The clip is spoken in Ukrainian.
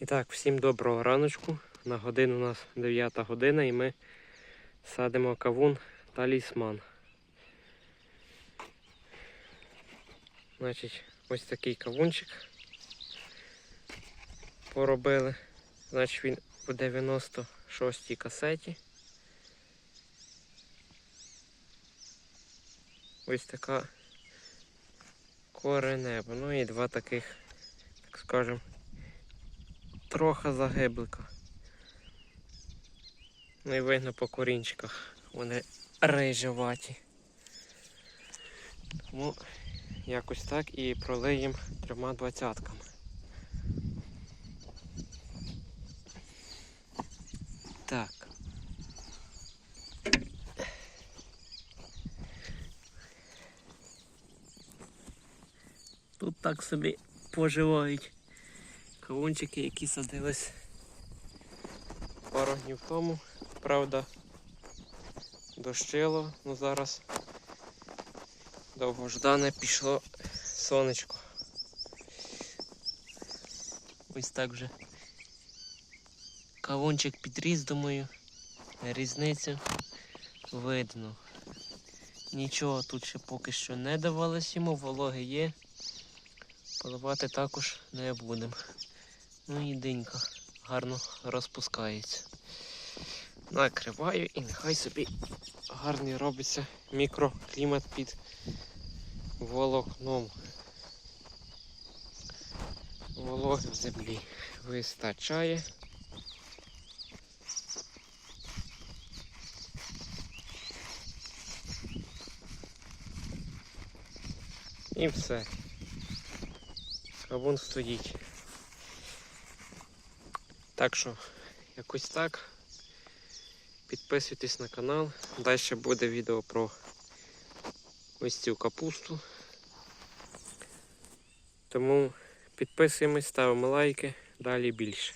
І так, всім доброго раночку. На годину у нас 9 година і ми садимо кавун талісман. Значить, ось такий кавунчик поробили. Значить він у 96-й касеті. Ось така коренева. Ну і два таких, так скажем, трохи загиблика. Ну і видно по корінчиках. Вони рижеваті. Тому якось так і пролиємо трьома двадцятками. Так. Тут так собі поживають кавунчики, які садились пару днів тому. Правда, дощило, ну зараз довгождане пішло сонечко. Ось так вже. Кавунчик підріс, думаю, різницю видно. Нічого тут ще поки що не давалось йому, вологи є. Поливати також не будемо. Ну і динька гарно розпускається. Накриваю і нехай собі гарний робиться мікроклімат під волокном. Вологи в землі вистачає. І все. Кавун стоїть. Так що, якось так. Підписуйтесь на канал. Далі буде відео про ось цю капусту. Тому підписуємось, ставимо лайки, далі більше.